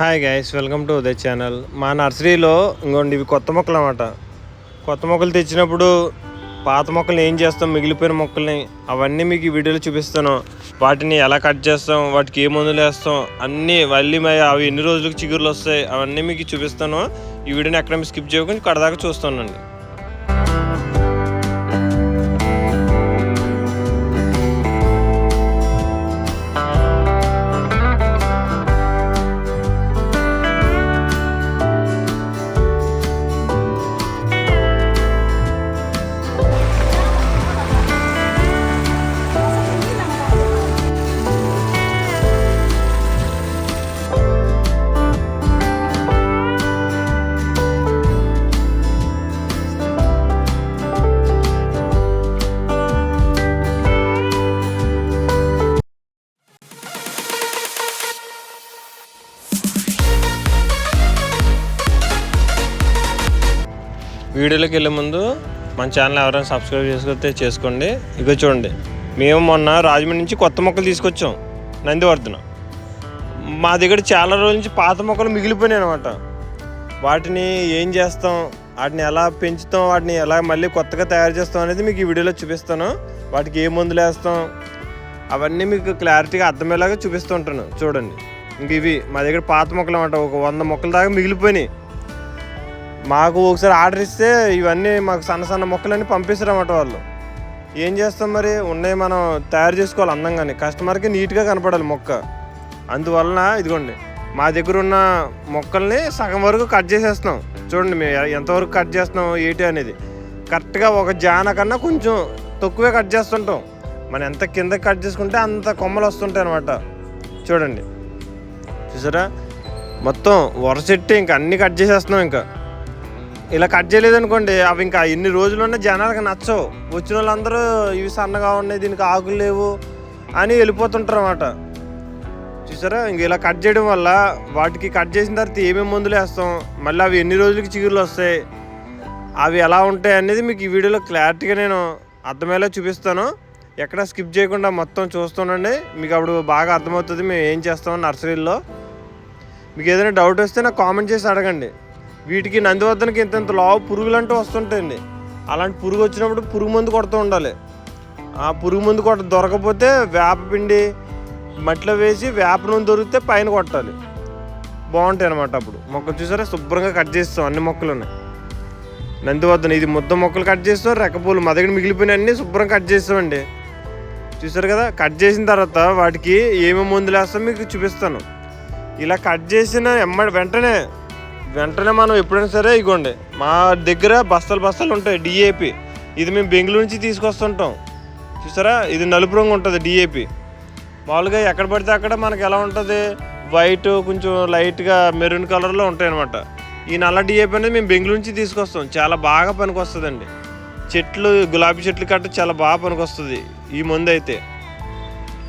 Hi guys welcome to Uday channel మా నర్సరీలో ఇంకోండి ఇవి కొత్త మొక్కలు అన్నమాట కొత్త మొక్కలు తెచ్చినప్పుడు పాత మొక్కలు ఏం చేస్తాం మిగిలిపోయిన మొక్కల్ని అవన్నీ మీకు ఈ వీడియోలో చూపిస్తాను. వాటిని ఎలా కట్ చేస్తాం వాటికి ఏ మందులు వేస్తాం అన్నీ మళ్ళీ అవి ఎన్ని రోజులకు చిగురులు వస్తాయి అవన్నీ మీకు చూపిస్తాను. ఈ వీడియోని ఎక్కడ స్కిప్ చేయకుండా కడదాకా చూస్తానండి. వీడియోలోకి వెళ్ళే ముందు మన ఛానల్ ఎవరైనా సబ్స్క్రైబ్ చేసుకుంటే చేసుకోండి. ఇక చూడండి. మేము మొన్న రాజమండ్రి నుంచి కొత్త మొక్కలు తీసుకొచ్చాం. నందివర్ధన. మా దగ్గర చాలా రోజుల నుంచి పాత మొక్కలు మిగిలిపోయినాయి అనమాట వాటిని ఏం చేస్తాం? వాటిని ఎలా పెంచుతాం? వాటిని ఎలా మళ్ళీ కొత్తగా తయారు చేస్తాం అనేది మీకు ఈ వీడియోలో చూపిస్తాను. వాటికి ఏ మందులు వేస్తాం? అవన్నీ మీకు క్లారిటీగా అర్థమయ్యేలాగా చూపిస్తూ ఉంటాను. చూడండి. ఇంక ఇవి మా దగ్గర పాత మొక్కలు అనమాట ఒక వంద మొక్కల దాకా మిగిలిపోయినాయి. మాకు ఒకసారి ఆర్డర్ ఇస్తే ఇవన్నీ మాకు సన్న సన్న మొక్కలన్నీ పంపిస్తారన్నమాట వాళ్ళు. ఏం చేస్తాం మరి? ఉన్నాయి మనం తయారు చేసుకోవాలి అందంగానే. కస్టమర్కి నీట్గా కనపడాలి మొక్క. అందువలన ఇదిగోండి మా దగ్గర ఉన్న మొక్కల్ని సగం వరకు కట్ చేసేస్తున్నాం. చూడండి మేము ఎంతవరకు కట్ చేస్తున్నాం ఏంటి అనేది. కరెక్ట్గా ఒక జాన కన్నా కొంచెం తక్కువే కట్ చేస్తుంటాం. మనం ఎంత కింద కట్ చేసుకుంటే అంత కొమ్మలు వస్తుంటాయి అనమాట చూడండి. చూసారా? మొత్తం వరసెట్టి ఇంకా అన్నీ కట్ చేసేస్తున్నాం ఇంకా. ఇలా కట్ చేయలేదనుకోండి అవి ఇంకా ఎన్ని రోజులున్నా జనాలకు నచ్చవు. వచ్చిన వాళ్ళందరూ ఇవి సన్నగా ఉన్నాయి దీనికి ఆకులు లేవు అని వెళ్ళిపోతుంటారు అన్నమాట చూసారా? ఇంక ఇలా కట్ చేయడం వల్ల వాటికి కట్ చేసిన తర్వాత ఏమేమి మందులు వేస్తాం మళ్ళీ అవి ఎన్ని రోజులకి చిగురులు వస్తాయి అవి ఎలా ఉంటాయి అనేది మీకు ఈ వీడియోలో క్లారిటీగా నేను అర్థమయ్యేలా చూపిస్తాను. ఎక్కడ స్కిప్ చేయకుండా మొత్తం చూస్తుండండి. మీకు అప్పుడు బాగా అర్థమవుతుంది మేము ఏం చేస్తాం నర్సరీలో. మీకు ఏదైనా డౌట్ వస్తే నాకు కామెంట్ చేసి అడగండి. వీటికి నందివర్ధనకి ఇంత ఇంత లావు పురుగులు అంటూ వస్తుంటాయండి. అలాంటి పురుగు వచ్చినప్పుడు పురుగు మందు కొడుతూ ఉండాలి. ఆ పురుగు మందు కొట్ట దొరకపోతే వేపపిండి మట్టిలో వేసి వేప నూనె దొరికితే పైన కొట్టాలి. బాగుంటాయి అనమాట అప్పుడు. మొక్కలు చూసారా? శుభ్రంగా కట్ చేస్తాం అన్ని మొక్కలను. నందివర్ధన ఇది ముద్ద మొక్కలు కట్ చేస్తాం రెక్కపూలు మా దగ్గర మిగిలిపోయిన అన్ని శుభ్రంగా కట్ చేస్తామండి చూసారు కదా? కట్ చేసిన తర్వాత వాటికి ఏమేమి మందులు వేస్తాం మీకు చూపిస్తాను. ఇలా కట్ చేసిన ఎమ్మ వెంటనే వెంటనే మనం ఎప్పుడైనా సరే ఇగోండి మా దగ్గర బస్తాలు బస్తాలు ఉంటాయి డిఏపి ఇది మేము బెంగళూరు నుంచి తీసుకొస్తుంటాం. చూసారా? ఇది నలుపు రంగు ఉంటుంది డిఏపి మామూలుగా ఎక్కడ పడితే అక్కడ మనకి ఎలా ఉంటుంది? వైట్ కొంచెం లైట్గా మెరూన్ కలర్లో ఉంటాయి అనమాట ఈ నల్ల డిఏపి అనేది మేము బెంగళూరు నుంచి తీసుకొస్తాం. చాలా బాగా పనికి వస్తుందండి చెట్లు గులాబీ చెట్లు కట్ట చాలా బాగా పనికి వస్తుంది ఈ మందు అయితే.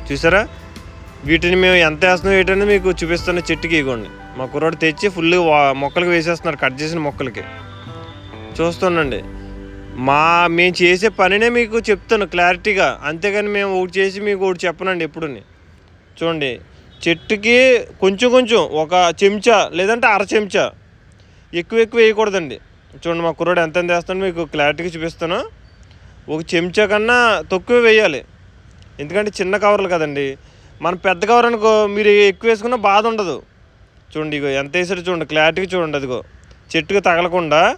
చూసారా? వీటిని మేము ఎంత వేస్తున్నాం ఏంటనేది మీకు చూపిస్తాను చెట్టుకి ఇవ్వండి మా కుర్రాడు తెచ్చి ఫుల్ మొక్కలకి వేసేస్తున్నారు కట్ చేసిన మొక్కలకి. చూస్తుండండి. మా మేము చేసే పనినే మీకు చెప్తాను క్లారిటీగా. అంతేగాని మేము ఒకటి చేసి మీకు ఒకటి చెప్పనండి ఎప్పుడుని. చూడండి చెట్టుకి కొంచెం కొంచెం ఒక చెంచా లేదంటే అర చెంచా ఎక్కువ ఎక్కువ వేయకూడదండి. చూడండి మా కుర్రాడు ఎంత ఎంత మీకు క్లారిటీగా చూపిస్తాను. ఒక చెంచా కన్నా తక్కువ వేయాలి. ఎందుకంటే చిన్న కవర్లు కదండి. మన పెద్ద కవర్ అనుకో మీరు ఎక్కువ వేసుకున్న బాధ ఉండదు. చూడండి ఇగో ఎంత వేసాడు చూడండి క్లారిటీగా చూడండి అదిగో. చెట్టుకు తగలకుండా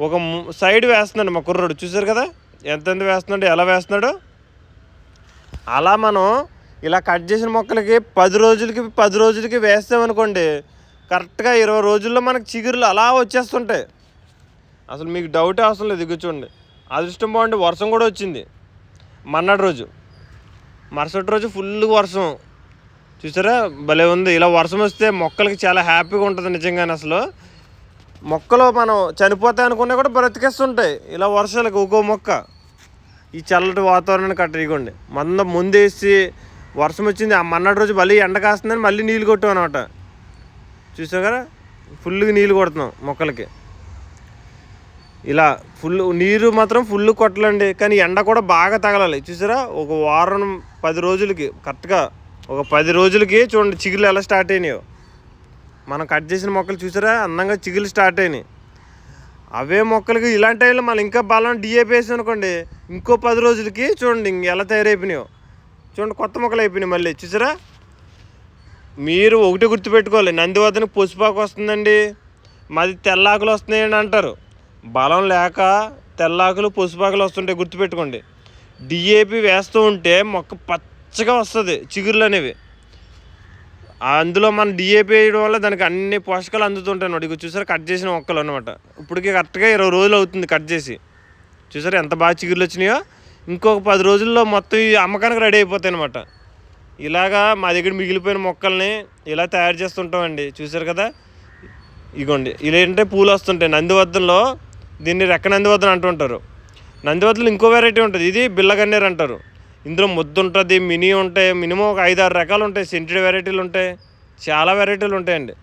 ఒక ము- సైడ్ వేస్తున్నాడు మా కుర్రాడు చూసారు కదా? ఎంతెంత వేస్తున్నాడు ఎలా వేస్తున్నాడు? అలా మనం ఇలా కట్ చేసిన మొక్కలకి పది రోజులకి పది రోజులకి వేస్తామనుకోండి కరెక్ట్గా ఇరవై రోజుల్లో మనకు చిగురులు అలా వచ్చేస్తుంటాయి. అసలు మీకు డౌట్ అవసరం లేదు ఇగో చూడండి. అదృష్టం బాగుండి వర్షం కూడా వచ్చింది. మన్నాడు రోజు. మరుసటి రోజు ఫుల్ వర్షం. చూసారా? భలే ఉంది. ఇలా వర్షం వస్తే మొక్కలకి చాలా హ్యాపీగా ఉంటుంది నిజంగానే అసలు. మొక్కలు మనం చనిపోతాయి అనుకున్నా కూడా బ్రతికేస్తుంటాయి. ఇలా వర్షాలకు ఒక్కో మొక్క. ఈ చల్లటి వాతావరణాన్ని కట్టేయకండి మంద ముందేసి వర్షం వచ్చింది ఆ మన్నాడు రోజు మళ్ళీ ఎండ కాస్తుందని మళ్ళీ నీళ్ళు కొట్టాం అనమాట చూసావు కదా? ఫుల్గా నీళ్ళు కొడుతున్నాం మొక్కలకి. ఇలా ఫుల్ నీరు మాత్రం ఫుల్ కొట్టలండి. కానీ ఎండ కూడా బాగా తగలాలి. చూసారా? ఒక వారం పది రోజులకి కరెక్ట్గా ఒక పది రోజులకి చూడండి చిగులు ఎలా స్టార్ట్ అయినాయో. మనం కట్ చేసిన మొక్కలు చూసారా? అందంగా చిగులు స్టార్ట్ అయినాయి. అవే మొక్కలకి ఇలాంటి టైంలో మళ్ళీ ఇంకా బలం డిఏపి వేసాం అనుకోండి ఇంకో పది రోజులకి చూడండి ఇంక ఎలా తయారైపోయినాయో. చూడండి కొత్త మొక్కలు అయిపోయినాయి మళ్ళీ. చూసారా? మీరు ఒకటి గుర్తుపెట్టుకోవాలి నందివర్ధనకి పసుపాకు వస్తుందండి. మాది తెల్లాకులు వస్తున్నాయండి అంటారు. బలం లేక తెల్లాకులు పసుపాకులు వస్తుంటాయి గుర్తుపెట్టుకోండి. డిఏపి వేస్తూ ఉంటే మొక్క పచ్చగా వస్తుంది చిగురులు అనేవి అందులో మనం డిఏపి వేయడం వల్ల దానికి అన్ని పోషకాలు అందుతుంటాయి అన్నమాట. ఇక చూసారు కట్ చేసిన మొక్కలు అనమాట ఇప్పటికి కరెక్ట్గా ఇరవై రోజులు అవుతుంది కట్ చేసి. చూసారు ఎంత బాగా చిగురులు వచ్చినాయో? ఇంకొక పది రోజుల్లో మొత్తం ఈ అమ్మకానికి రెడీ అయిపోతాయి అనమాట ఇలాగా మా దగ్గర మిగిలిపోయిన మొక్కల్ని ఇలా తయారు చేస్తుంటామండి. చూసారు కదా? ఇగోండి ఇలా ఏంటంటే పూలు వస్తుంటాయి. నందివర్ధనలో దీన్ని రెక్క నందివర్ధన అంటుంటారు. నందివర్ధనలో ఇంకో వెరైటీ ఉంటుంది. ఇది బిల్లగన్నేరు అంటారు. ఇందులో ముద్దు ఉంటుంది మినీ ఉంటాయి మినిమం ఒక ఐదు ఆరు రకాలు ఉంటాయి. సెంటెడ్ వెరైటీలు ఉంటాయి. చాలా వెరైటీలు ఉంటాయండి.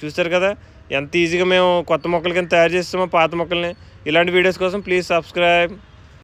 చూస్తారు కదా? ఎంత ఈజీగా మేము కొత్త మొక్కల కింద తయారు చేస్తామో పాత మొక్కల్ని. ఇలాంటి వీడియోస్ కోసం ప్లీజ్ సబ్స్క్రైబ్